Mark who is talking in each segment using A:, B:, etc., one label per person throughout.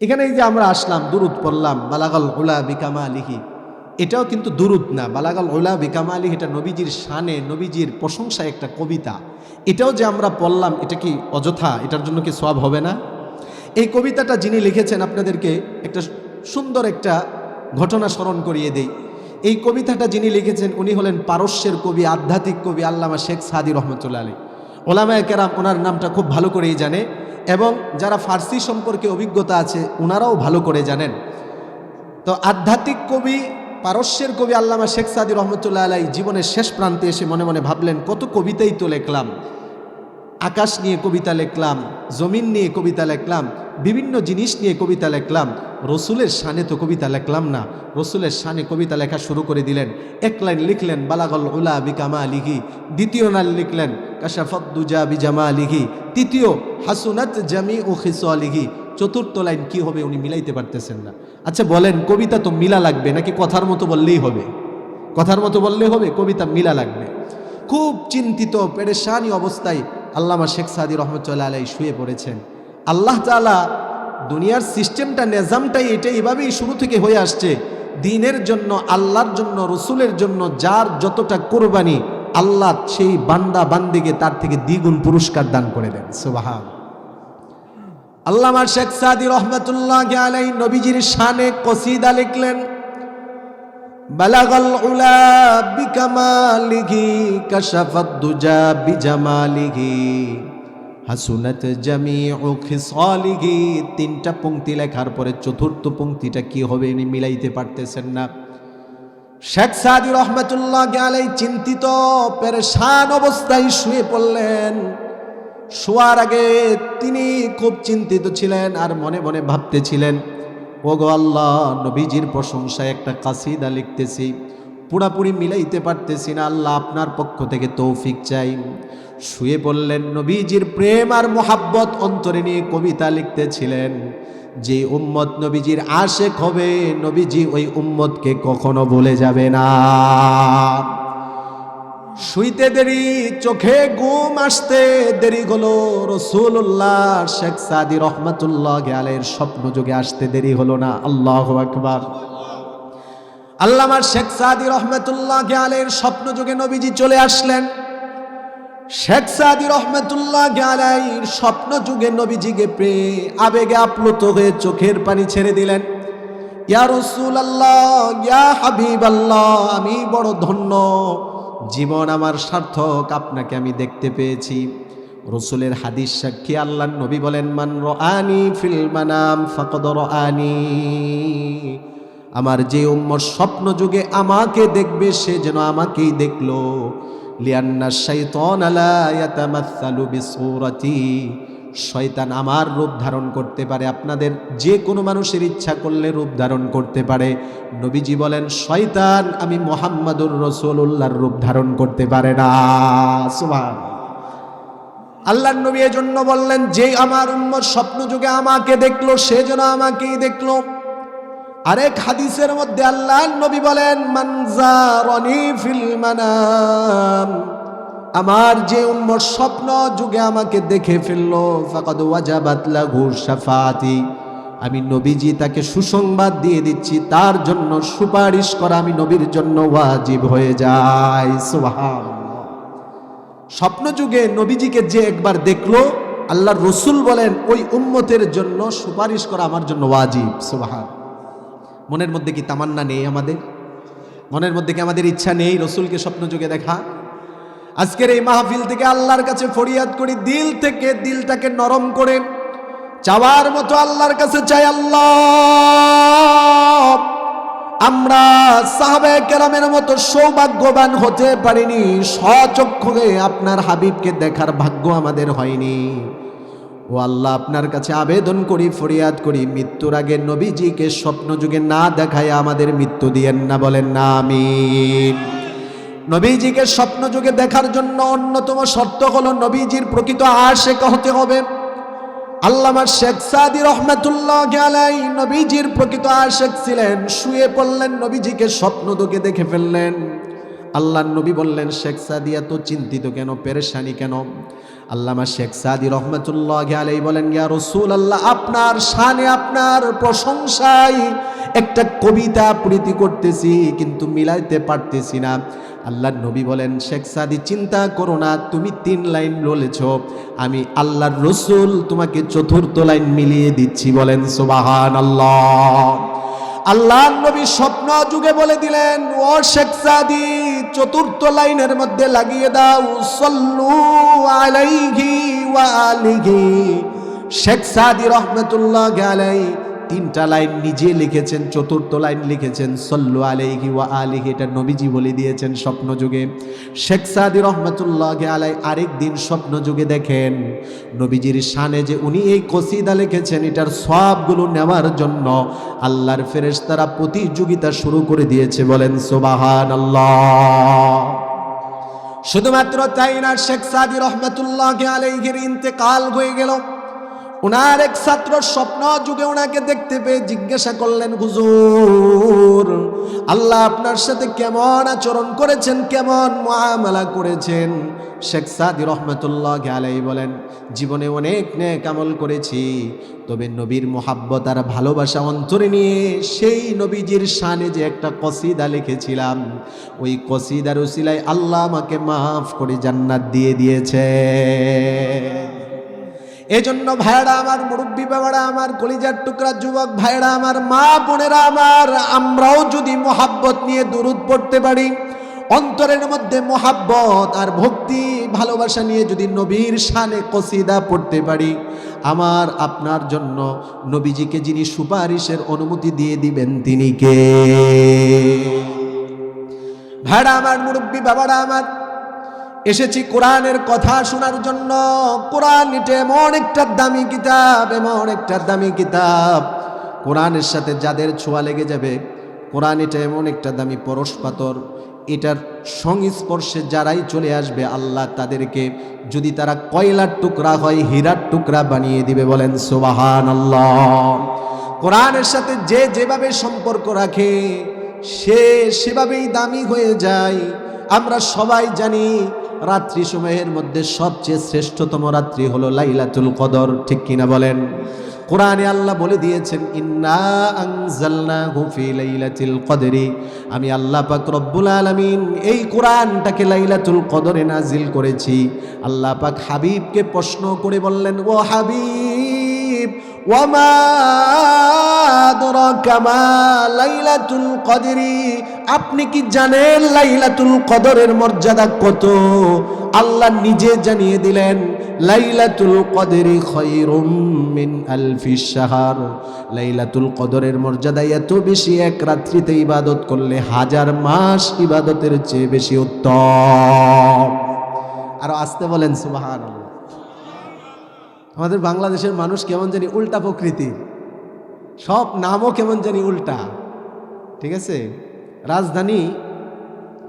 A: এখানে যে আমরা আসলাম, দুরুদ পড়লাম, বালাগাল ওলা বিকামা আলিহি এটাও কিন্তু দুরুদ না, বালাগাল ওলা বিকামা আলিহি এটা নবীজির শানে, নবীজির প্রশংসায় একটা কবিতা। এটাও যে আমরা পড়লাম, এটা কি অযথা? এটার জন্য কি সব হবে না? এই কবিতাটা যিনি লিখেছেন, আপনাদেরকে একটা সুন্দর একটা ঘটনা স্মরণ করিয়ে দেই। এই কবিতাটা যিনি লিখেছেন, উনি হলেন পারস্যের কবি, আধ্যাত্মিক কবি, আল্লামা শেখ সাদি রহমতুল্লাহ আলী ওলামায় কেরাম, ওনার নামটা খুব ভালো করেই জানে। এবং যারা ফার্সি সম্পর্কে অভিজ্ঞতা আছে ওনারাও ভালো করে জানেন। তো আধ্যাত্মিক কবি, পারস্যের কবি আল্লামা শেখ সাদি রহমতুল্লাহ আলাই জীবনের শেষ প্রান্তে এসে মনে মনে ভাবলেন, কত কবিতাই তো লিখলাম। আকাশ নিয়ে কবিতা লেখলাম, জমিন নিয়ে কবিতা লেখলাম, বিভিন্ন জিনিস নিয়ে কবিতা লেখলাম, রসুলের শানে তো কবিতা লেখলাম না। রসুলের শানে কবিতা লেখা শুরু করে দিলেন, এক লাইন লিখলেন, বালাগল উলা বিকামা লিখি দ্বিতীয় লাইন লিখলেন কাশাফদ্দুজা বিজামা লিখি তৃতীয়, হাসুনাত জামি ও খিসা লিখি চতুর্থ লাইন কি হবে উনি মিলাইতে পারতেছেন না। আচ্ছা বলেন, কবিতা তো মিলা লাগবে নাকি কথার মতো বললেই হবে? কথার মতো বললেই হবে, কবিতা মিলা লাগবে। খুব চিন্তিত, পেরেশানি অবস্থায় আল্লামা শেখ সাদি রহমতুল্লাহ আলাই শুয়ে পড়েছেন। আল্লাহ তালা দুনিয়ার সিস্টেমটা, নিজামটাই এটা এভাবেই শুরু থেকে হয়ে আসছে, দিনের জন্য, আল্লাহর জন্য, রসুলের জন্য যার যতটা কোরবানি, আল্লাহ সেই বান্দা বান্দিকে তার থেকে দ্বিগুণ পুরস্কার দান করে দেন। সুবাহান। আল্লামা শেখ সাদি রহমতুল্লাহ আলাই নবীজির শানে কসিদা লিখলেন بلغ العلا بكماله كشف الدجى بجماله হাসুনাত জামিউ খিসালিহি তিনটা পংক্তি লেখার পরে চতুর্থ পংক্তিটা কি হবে ইনি মিলাইতে পারতেছেন না শেখ সাদি রহমতুল্লাহ আলাই চিন্তিত পেরেশান অবস্থায় শুয়ে পড়লেন শোয়ার আগে তিনি খুব চিন্তিত ছিলেন আর মনে মনে ভাবতেছিলেন ও গো আল্লাহ, নবীজির প্রশংসায় একটা কাসিদা লিখতেছি। পুরাপুরি মিলাইতে পারতেছি না, আল্লাহ আপনার পক্ষ থেকে তৌফিক চাই। শুয়ে পড়লেন নবীজির প্রেম আর মোহাব্বত অন্তরে নিয়ে কবিতা লিখতেছিলেন। যে উম্মত নবীজির আশেক হবে, নবীজি ওই উম্মতকে কখনো বলে যাবে না। শুইতে দেরি, চোখে ঘুম আসতে দেরি হলো। রসুল্লাহ শেখ সাদি রহমতুল্লাহ আলের স্বপ্ন যুগে আসতে দেরি হলো না। আল্লাহ আকবার। আল্লামার শেখ সাদি রহমতুল্লাহ আলের স্বপ্ন যুগে নবীজি চলে আসলেন। শেখ সাদি রহমতুল্লাহ আলাইর স্বপ্ন যুগে নবীজিকে প্রে আবেগে আপ্লুত হয়ে চোখের পানি ছেড়ে দিলেন। ইয়া রসুল আল্লাহ ইয়া হাবিব আল্লাহ আমি বড় ধন্য। জীবন আমার সার্থক, আপনাকে আমি দেখতে পেয়েছি। রসুলের হাদিস সাক্ষী আল্লাহ নবী বলেন, মান আনি ফিল মানাম ফাকদ আনি আমার যে উম্মর স্বপ্ন যুগে আমাকে দেখবে, সে যেন আমাকেই দেখল। লিয়ান্না শাইতান আলা ইয়াতামাসসালু বিসূরাতি। শয়তান আমার রূপ ধারণ করতে পারে, আপনাদের যে কোনো মানুষের ইচ্ছা করলে রূপ ধারণ করতে পারে। নবীজি বলেন, শয়তান আমি মোহাম্মদুর রসুল্লাহর রূপ ধারণ করতে পারে না। আল্লাহ নবী এজন্য বললেন যে আমার উম্মত স্বপ্ন যুগে আমাকে দেখল, সে যেন আমাকেই দেখল। আরেক হাদিসের মধ্যে আল্লাহ নবী বলেন মানজারনি ফিল মানাম। আমার যে উম্মর স্বপ্ন যুগে আমাকে দেখে ফেলল, ফাকাদ ওয়াজাবাত লাহু শাফাতি আমি নবীজি তাকে সুসংবাদ দিয়ে দিচ্ছি, তার জন্য সুপারিশ করা আমি নবীর জন্য ওয়াজিব হয়ে যায়। সুবহানাল্লাহ। স্বপ্ন যুগে নবীজিকে যে একবার দেখল, আল্লাহর রসুল বলেন, ওই উম্মতের জন্য সুপারিশ করা আমার জন্য ওয়াজিব। সুবহান মনের মধ্যে কি তামান্না নেই আমাদের? মনের মধ্যে কি আমাদের ইচ্ছা নেই রসুলকে স্বপ্ন যুগে দেখা? আজকের এই মাহফিল থেকে আল্লাহর কাছে ফরিয়াদ করি, দিল থেকে দিলটাকে নরম করে চাওয়ার মতো আল্লাহর কাছে চাই আল্লাহ। আমরা সাহাবে কেরামের মতো সৌভাগ্যবান হতে পারিনি স্বচক্ষুকে আপনার হাবিবকে দেখার ভাগ্য আমাদের হয়নি। ও আল্লাহ, আপনার কাছে আবেদন করি, ফরিয়াদ করি, মৃত্যুর আগে নবীজিকে স্বপ্ন যুগে না দেখায় আমাদের মৃত্যু দিয়েন না, বলেন না, আমিন। নবীজিকে স্বপ্ন যুগে দেখার জন্য অন্যতম শর্ত হলো নবীজির প্রকৃত আশেক হতে হবে। আল্লামা শেখ সাদি রহমাতুল্লাহ আলাই নবীজির প্রকৃত আশেক ছিলেন, শুয়ে পড়লেন, নবীজিকে স্বপ্ন দুকে দেখে ফেললেন। আল্লাহ নবী বললেন, শেখ সাদি, এত চিন্তিত কেন? পেরেশানি কেন? আল্লামা শেখ সাদি রহমতুল্লাহ আলাই বলেন, ইয়া রসুল আল্লাহ আপনার শানে, আপনার প্রশংসায় একটা কবিতা আবৃত্তি করতেছি, কিন্তু মিলাইতে পারতেছি না। আল্লাহর নবী বলেন, শেখ সাদি, চিন্তা করো না, তুমি তিন লাইন বলেছ। আমি আল্লাহর রসুল, তোমাকে চতুর্থ লাইন মিলিয়ে দিচ্ছি। বলেন সোবাহান আল্লাহ আল্লাহ নবী স্বপ্ন যুগে বলে দিলেন, ও শেখ সাদি, চতুর্থ লাইনের মধ্যে লাগিয়ে দাও। সল্লু আলাইহি ওয়া আলিহি। শেখ সাদি রহমতুল্লাহ আলাই তিনটা লাইন নিজে লিখেছেন, চতুর্থ লাইন লিখেছেন, সল্লু আলাইহি ওয়া আলিহি, এটা নবীজি বলে দিয়েছেন স্বপ্ন যুগে শেখ সাদি রহমতুল্লাহ আলাই আরেক দিন স্বপ্ন যুগে দেখেন, নবীজির শানে যে উনি এই কসিদা লিখেছেন, এটার সবগুলো নেওয়ার জন্য আল্লাহর ফেরেশতারা প্রতিযোগিতা শুরু করে দিয়েছে, বলেন সোবাহান আল্লাহ শুধুমাত্র তাই না, শেখ সাদি রহমতুল্লাহ আলাইহির ইন্তেকাল হয়ে গেল। ওনার এক ছাত্র স্বপ্ন যুগে ওনাকে দেখতে পেয়ে জিজ্ঞাসা করলেন, হুজুর, আল্লাহ আপনার সাথে কেমন আচরণ করেছেন? কেমন মহামেলা করেছেন? শেখ সাদি রহমতুল্লাহ আলাই বলেন, জীবনে অনেক নেক আমল করেছি, তবে নবীর মোহাব্বত আর ভালোবাসা অন্তরে নিয়ে সেই নবীজির শানে যে একটা কসিদা লিখেছিলাম, ওই কসিদার উসিলায় আল্লাহ আমাকে মাফ করে জান্নাত দিয়ে দিয়েছে। এজন্য ভাইরা আমার মুরব্বী বাবারা, আমার কলিজার টুকরা যুবক ভাইরা আমার মা বোনেরা, আমার আমরাও যদি মোহাব্বত নিয়ে দুরুদ পড়তে পারি, অন্তরের মধ্যে মোহাব্বত আর ভক্তি, ভালোবাসা নিয়ে যদি নবীর শানে কসিদা পড়তে পারি, আমার আপনার জন্য নবীজিকে যিনি সুপারিশের অনুমতি দিয়ে দিবেন তিনি কে? ভাইরা আমার মুরব্বী বাবারা, আমার এসেছি কোরআনের কথা শোনার জন্য। কোরআন এটা এমন একটা দামি কিতাব, এমন একটা দামি কিতাব। কোরআনের সাথে যাদের ছোঁয়া লেগে যাবে, কোরআন এটা এমন একটা দামি পরশ পাথর। এটার সংস্পর্শে যারাই চলে আসবে, আল্লাহ তাদেরকে যদি তারা কয়লার টুকরা হয়, হীরার টুকরা বানিয়ে দিবে বলেন সোবাহান আল্লাহ কোরআনের সাথে যে যেভাবে সম্পর্ক রাখে, সে সেভাবেই দামি হয়ে যায়। আমরা সবাই জানি রাত্রি সময়ের মধ্যে সবচেয়ে শ্রেষ্ঠতম রাত্রি হলো লাইলাতুল কদর, ঠিক কিনা বলেন? কোরআনে আল্লাহ বলে দিয়েছেন, ইন্না আনজালনাহু হুফি লাইলাতুল কদরি। আমি আল্লাহ পাক রব্বুল আলামিন এই কোরআনটাকে লাইলাতুল কদরে নাজিল করেছি। আল্লাহ পাক হাবিবকে প্রশ্ন করে বললেন, ও হাবিব আপনি কি জানেন লাইলাতুল কদরের মর্যাদা কত? আল্লাহ নিজে জানিয়ে দিলেন, লাইলাতুল কদরি খৈরুম আলফি লাইলাতুল কদরের মর্যাদা এত বেশি, এক রাত্রিতে ইবাদত করলে হাজার মাস ইবাদতের চেয়ে বেশি উত্তম। আর আসতে বলেন, সুবহানাল্লাহ। আমাদের বাংলাদেশের মানুষ কেমন জানি উল্টা প্রকৃতির। সব নামও কেমন জানি উল্টা। ঠিক আছে? রাজধানী,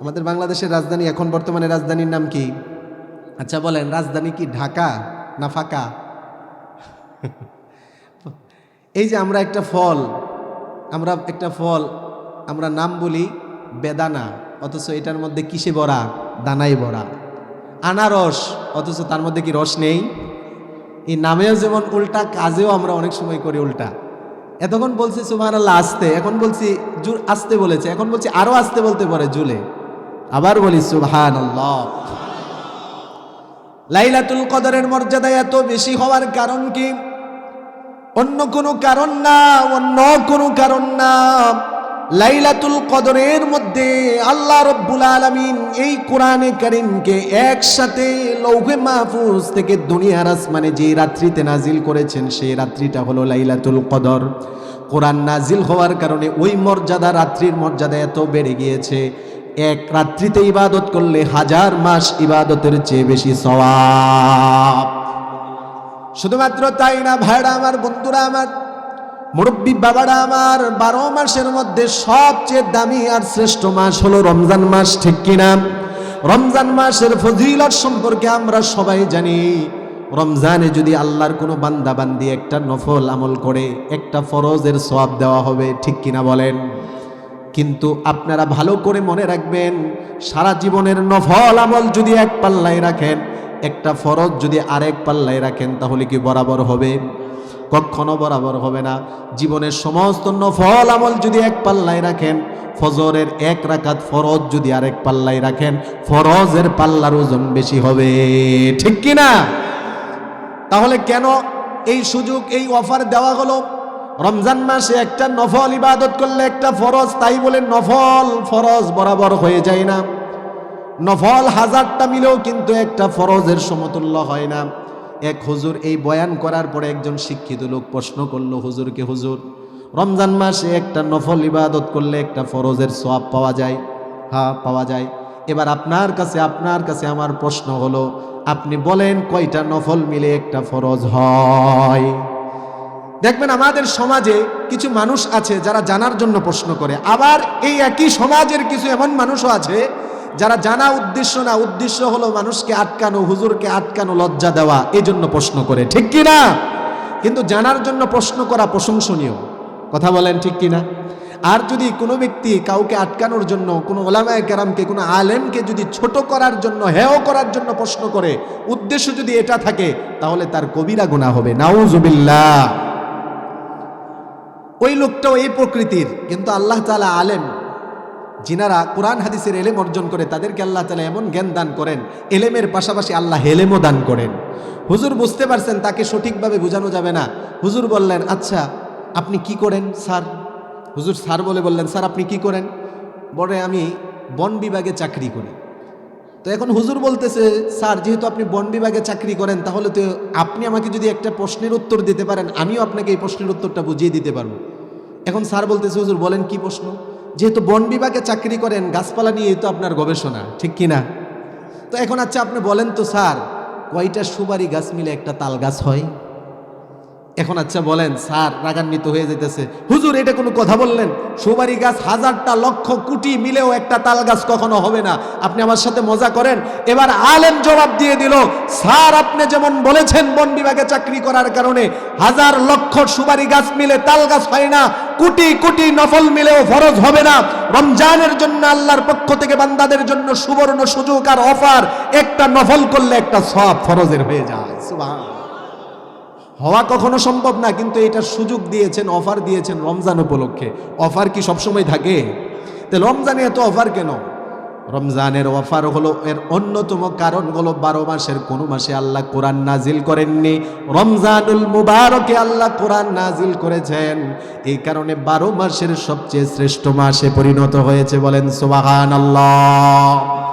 A: আমাদের বাংলাদেশের রাজধানী, এখন বর্তমানে রাজধানীর নাম কি? আচ্ছা বলেন, রাজধানী কি ঢাকা না ফাঁকা? এই যে আমরা একটা ফল, আমরা একটা ফল, আমরা নাম বলি বেদানা, অথচ এটার মধ্যে কিসে ভরা? দানাই ভরা। আনারস, অথচ তার মধ্যে কি রস নেই? এই নামেও যেমন উল্টা, কাজেও আমরা অনেক সময় করি উল্টা। এতক্ষণ বলছি সুমার আল্লাহ আসতে। এখন বলছি জুর আসতে বলেছে। এখন বলছি আরও আসতে বলতে পারে জুলে। আবার বলি আল্লাহ লাইলাতুল কদরের মর্যাদা এত বেশি হওয়ার কারণ কি? অন্য কোনো কারণ না, অন্য কোনো কারণ না। লাইলাতুল কদরের মধ্যে আল্লাহ রব্বুল আলামিন এই কোরআনে কারিমকে একসাথে লৌহে মাহফুজ থেকে দুনিয়ার আসমানে যে রাত্রিতে নাজিল করেছেন, সেই রাত্রিটা হলো লাইলাতুল কদর। কোরআন নাজিল হওয়ার কারণে ওই মর্যাদা, রাত্রির মর্যাদা এত বেড়ে গিয়েছে। এক রাত্রিতে ইবাদত করলে হাজার মাস ইবাদতের চেয়ে বেশি সওয়াব। শুধুমাত্র তাই না ভাইরা, আমার বন্ধুরা, আমার মুরব্বী বাবারা, আমার বারো মাসের মধ্যে সবচেয়ে দামি আর শ্রেষ্ঠ মাস হলো রমজান মাস, ঠিক কিনা? রমজান মাসের ফজিলত সম্পর্কে আমরা সবাই জানি। রমজানে যদি আল্লাহর কোনো বান্দা বান্দি একটা নফল আমল করে, একটা ফরজের সওয়াব দেওয়া হবে, ঠিক কিনা বলেন? কিন্তু আপনারা ভালো করে মনে রাখবেন, সারা জীবনের নফল আমল যদি এক পাল্লায় রাখেন, একটা ফরজ যদি আরেক পাল্লায় রাখেন, তাহলে কি বরাবর হবে? কখনো বরাবর হবে না। জীবনের সমস্ত নফল আমল যদি এক পাল্লায় রাখেন, ফজরের এক রাকাত ফরজ যদি আরেক পাল্লায় রাখেন, ফরজের পাল্লার ওজন বেশি হবে। ঠিক কি না? তাহলে কেন এই সুযোগ, এই অফার দেওয়া হলো? রমজান মাসে একটা নফল ইবাদত করলে একটা ফরজ, তাই বলে নফল ফরজ বরাবর হয়ে যায় না। নফল হাজারটা মিলেও কিন্তু একটা ফরজের সমতুল্য হয় না। এক হুজুর এই বয়ান করার পরে একজন শিক্ষিত লোক প্রশ্ন করল হুজুরকে হুজুর? রমজান মাসে একটা নফল ইবাদত করলে একটা ফরজের সওয়াব পাওয়া যায়? হ্যাঁ পাওয়া যায়। এবার আপনার কাছে আপনার কাছে আমার প্রশ্ন হলো, আপনি বলেন কয়টা নফল মিলে একটা ফরজ হয়? দেখবেন আমাদের সমাজে কিছু মানুষ আছে যারা জানার জন্য প্রশ্ন করে। আবার এই একই সমাজের কিছু এমন মানুষও আছে যারা জানা উদ্দেশ্য না, উদ্দেশ্য হলো মানুষকে আটকানো, হুজুরকে আটকানো, লজ্জা দেওয়া এই জন্য প্রশ্ন করে, ঠিক কি না? কিন্তু জানার জন্য প্রশ্ন করা প্রশংসনীয়। কথা বলেন ঠিক কি না? আর যদি কোনো ব্যক্তি কাউকে আটকানোর জন্য, কোনো ওলামায় কেরামকে, কোনো আলেমকে যদি ছোট করার জন্য, হেয় করার জন্য প্রশ্ন করে, উদ্দেশ্য যদি এটা থাকে, তাহলে তার কবিরা গুণা হবে। নাউজুবিল্লাহ। ওই লোকটাও এই প্রকৃতির, কিন্তু আল্লাহ তালা আলেম। যিনারা কোরআন হাদিসের এলেম অর্জন করে, তাদেরকে আল্লাহ তালা এমন জ্ঞান দান করেন, এলেমের পাশাপাশি আল্লাহ হেলেমও দান করেন। হুজুর বুঝতে পারছেন, তাকে সঠিকভাবে বোঝানো যাবে না। হুজুর বললেন আচ্ছা আপনি কি করেন, স্যার? হুজুর স্যার বলে বললেন, স্যার, আপনি কি করেন? বলে, আমি বন বিভাগে চাকরি করি। তো এখন হুজুর বলতেছে, স্যার, যেহেতু আপনি বন বিভাগে চাকরি করেন, তাহলে তো আপনি আমাকে যদি একটা প্রশ্নের উত্তর দিতে পারেন, আমিও আপনাকে এই প্রশ্নের উত্তরটা বুঝিয়ে দিতে পারব। এখন স্যার বলতেছে, হুজুর, বলেন কি প্রশ্ন? যেহেতু বন বিভাগে চাকরি করেন, গাছপালা নিয়েই তো আপনার গবেষণা, ঠিক কি না তো এখন আচ্ছা আপনি বলেন তো স্যার, কয়টা সুপারি গাছ মিলে একটা তাল গাছ হয়? এখন আচ্ছা বলেন, স্যার, রাগান্বিত হয়ে যেতেছে হুজুর, এটা কোনো কথা বললেন? সুপারি গাছ হাজারটা লক্ষ কোটি মিলেও একটা তাল গাছ কখনো হবে না। আপনি আমার সাথে মজা করেন? এবার আলেম জবাব দিয়ে দিল, স্যার, আপনি যেমন বলেছেন, বন বিভাগে চাকরি করার কারণে হাজার লক্ষ সুপারি গাছ মিলে তাল গাছ হয় না কোটি কোটি নফল মিলেও ফরজ হবে না। রমজানের জন্য আল্লাহর পক্ষ থেকে বান্দাদের জন্য সুবর্ণ সুযোগ আর অফার। একটা নফল করলে একটা সব ফরজের হয়ে যায়। হওয়া কখনো সম্ভব না, কিন্তু এটা সুযোগ দিয়েছেন, অফার দিয়েছেন রমজান উপলক্ষে। অফার কি সবসময় থাকে? তাহলে রমজানে এত অফার কেন? রমজানের অফার হলো, এর অন্যতম কারণ হলো বারো মাসের কোনো মাসে আল্লাহ কোরআন নাজিল করেননি। রমজানুল মুবারকে আল্লাহ কোরআন নাজিল করেছেন। এই কারণে বারো মাসের সবচেয়ে শ্রেষ্ঠ মাসে পরিণত হয়েছে বলেন সোবাহান আল্লাহ